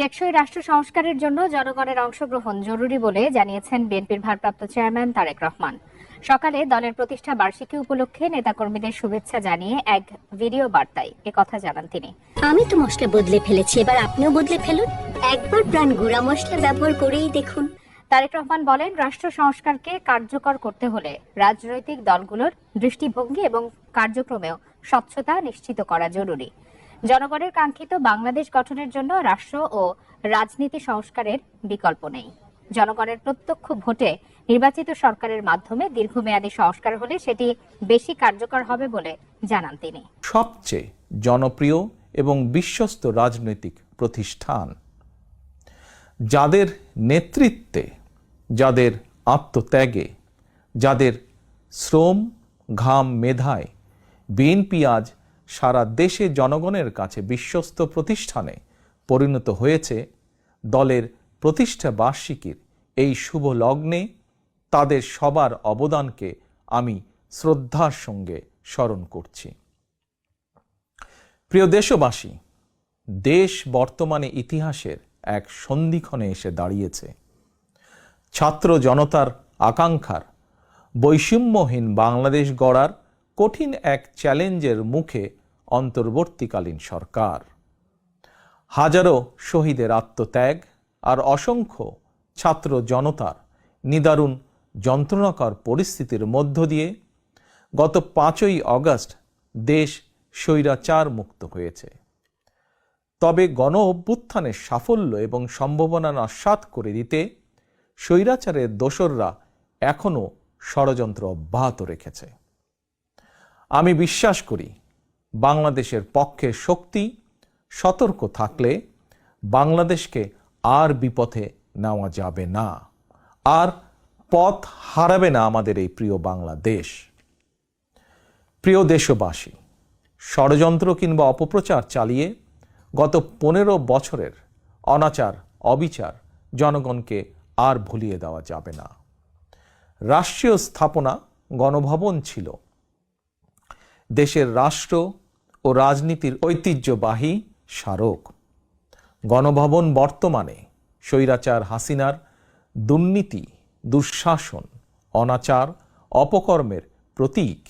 টেকসই রাষ্ট্র সংস্কারের জন্য জনগণের অংশগ্রহণ জরুরি বলে জানিয়েছেন বিএনপির ভারপ্রাপ্ত চেয়ারম্যান তারেক রহমান। সকালে দলের প্রতিষ্ঠা বার্ষিকী উপলক্ষে নেতাকর্মীদের শুভেচ্ছা জানিয়ে এক ভিডিও বার্তায় একথা জানান তিনি। আমি তো মশলা বদলে ফেলেছি এবার আপনিও বদলে ফেলুন। একবার প্রাণ গুঁড়া মশলা ব্যবহার করেই দেখুন। তারেক রহমান বলেন রাষ্ট্র সংস্কারকে কার্যকর করতে হলে রাজনৈতিক দলগুলোর দৃষ্টিভঙ্গি এবং কার্যক্রমেও স্বচ্ছতা নিশ্চিত করা জরুরি। জনগণের কাঙ্ক্ষিত বাংলাদেশ গঠনের জন্য রাষ্ট্র ও রাজনীতি সংস্কারের বিকল্প নেই। জনগণের প্রত্যক্ষ ভোটে নির্বাচিত সরকারের মাধ্যমে দীর্ঘমেয়াদী সংস্কার হলে সেটি বেশি কার্যকর হবে বলে জানান তিনি। সবচেয়ে জনপ্রিয় এবং বিশ্বস্ত রাজনৈতিক প্রতিষ্ঠান। যাদের নেতৃত্বে, যাদের আত্মত্যাগে, যাদের শ্রম ঘাম মেধায়, বিএনপি আজ সারা দেশে জনগণের কাছে বিশ্বস্ত প্রতিষ্ঠানে পরিণত হয়েছে দলের প্রতিষ্ঠা বার্ষিকীর এই শুভ লগ্নে তাদের সবার অবদানকে আমি শ্রদ্ধার সঙ্গে স্মরণ করছি। প্রিয় দেশবাসী, দেশ বর্তমানে ইতিহাসের এক সন্ধিক্ষণে এসে দাঁড়িয়েছে। ছাত্র জনতার আকাঙ্ক্ষার বৈষম্যহীন বাংলাদেশ গড়ার কঠিন এক চ্যালেঞ্জের মুখে অন্তর্বর্তীকালীন সরকার। হাজারো শহীদের আত্মত্যাগ আর অসংখ্য ছাত্র জনতার নিদারুণ যন্ত্রণাকর পরিস্থিতির মধ্য দিয়ে গত পাঁচই অগস্ট দেশ স্বৈরাচার মুক্ত হয়েছে। তবে গণ অভ্যুত্থানের সাফল্য এবং সম্ভাবনা নস্বাত করে দিতে স্বৈরাচারের দোসররা এখনও ষড়যন্ত্র অব্যাহত রেখেছে। আমি বিশ্বাস করি বাংলাদেশের পক্ষে শক্তি, সতর্ক থাকলে বাংলাদেশকে আর বিপথে নেওয়া যাবে না। আর পথ হারাবে না আমাদের এই প্রিয় বাংলাদেশ। প্রিয় দেশবাসী, ষড়যন্ত্র কিংবা অপপ্রচার চালিয়ে গত পনেরো বছরের অনাচার, অবিচার জনগণকে আর ভুলিয়ে দেওয়া যাবে না। রাষ্ট্রীয় স্থাপনা, গণভবন ছিল দেশের রাষ্ট্র ও রাজনীতির ঐতিহ্যবাহী স্মারক। গণভবন বর্তমানে স্বৈরাচার হাসিনার দুর্নীতি, দুঃশাসন, অনাচার, অপকর্মের প্রতীক।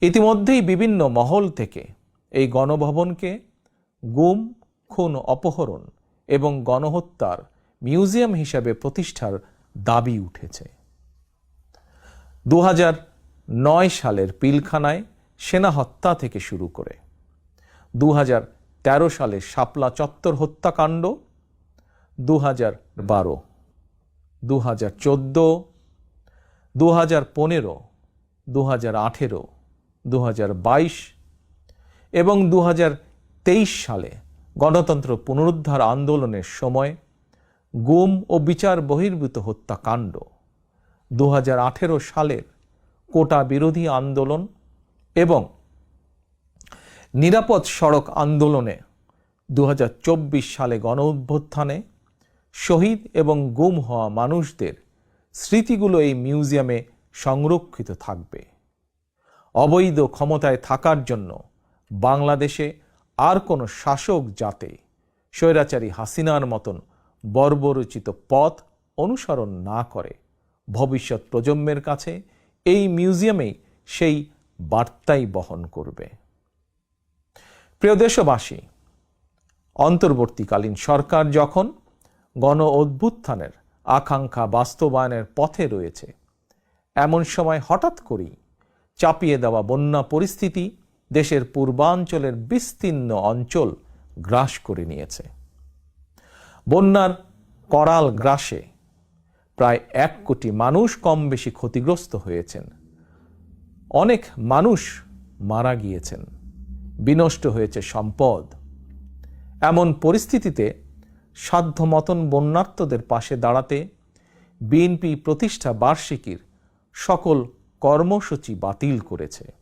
ইতিমধ্যেই বিভিন্ন মহল থেকে এই গণভবনকে গুম, খুন, অপহরণ এবং গণহত্যার মিউজিয়াম হিসাবে প্রতিষ্ঠার দাবি উঠেছে। দু হাজার নয় সালের পিলখানায় সেনা হত্যা থেকে শুরু করে। দু তেরো সালে শাপলা চত্বর হত্যাকাণ্ড। দু হাজার বারো দু হাজার চোদ্দ দু হাজার পনেরো দু হাজার আঠেরো দু হাজার বাইশ এবং দু হাজার তেইশ সালে গণতন্ত্র পুনরুদ্ধার আন্দোলনের সময় গুম ও বিচার বহির্ভূত হত্যাকাণ্ড। দু হাজার আঠেরো সালের কোটা বিরোধী আন্দোলন এবং নিরাপদ সড়ক আন্দোলনে দু হাজার চব্বিশ সালে গণ অভ্যুত্থানে শহীদ এবং গুম হওয়া মানুষদের স্মৃতিগুলো এই মিউজিয়ামে সংরক্ষিত থাকবে। অবৈধ ক্ষমতায় থাকার জন্য বাংলাদেশে আর কোনো শাসক যাতে স্বৈরাচারী হাসিনার মতন বর্বরচিত পথ অনুসরণ না করে ভবিষ্যৎ প্রজন্মের কাছে এই মিউজিয়ামেই সেই বার্তাই বহন করবে। প্রিয় দেশবাসী, অন্তর্বর্তীকালীন সরকার যখন গণ অভ্যুত্থানের আকাঙ্ক্ষা বাস্তবায়নের পথে রয়েছে, এমন সময় হঠাৎ করেই চাপিয়ে দেওয়া বন্যা পরিস্থিতি দেশের পূর্বাঞ্চলের বিস্তীর্ণ অঞ্চল গ্রাস করে নিয়েছে। বন্যার করাল গ্রাসে প্রায় এক কোটি মানুষ কম বেশি ক্ষতিগ্রস্ত হয়েছেন। অনেক মানুষ মারা গিয়েছেন। বিনষ্ট হয়েছে সম্পদ। এমন পরিস্থিতিতে সাধ্যমতন বন্যার্থদের পাশে দাঁড়াতে বিএনপি প্রতিষ্ঠা বার্ষিকীর সকল কর্মসূচি বাতিল করেছে।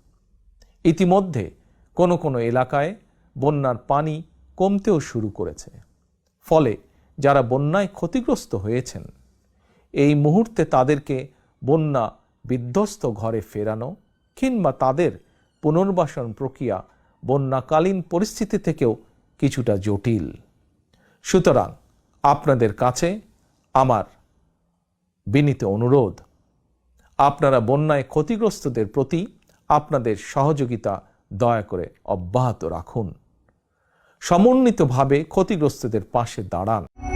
ইতিমধ্যে কোনো কোনো এলাকায় বন্যার পানি কমতেও শুরু করেছে। ফলে যারা বন্যায় ক্ষতিগ্রস্ত হয়েছেন এই মুহূর্তে তাদেরকে বন্যা বিধ্বস্ত ঘরে ফেরানো কিংবা তাদের পুনর্বাসন প্রক্রিয়া বন্যাকালীন পরিস্থিতি থেকেও কিছুটা জটিল। সুতরাং আপনাদের কাছে আমার বিনীত অনুরোধ, আপনারা বন্যায় ক্ষতিগ্রস্তদের প্রতি আপনাদের সহযোগিতা দয়া করে অব্যাহত রাখুন। সমন্বিতভাবে ক্ষতিগ্রস্তদের পাশে দাঁড়ান।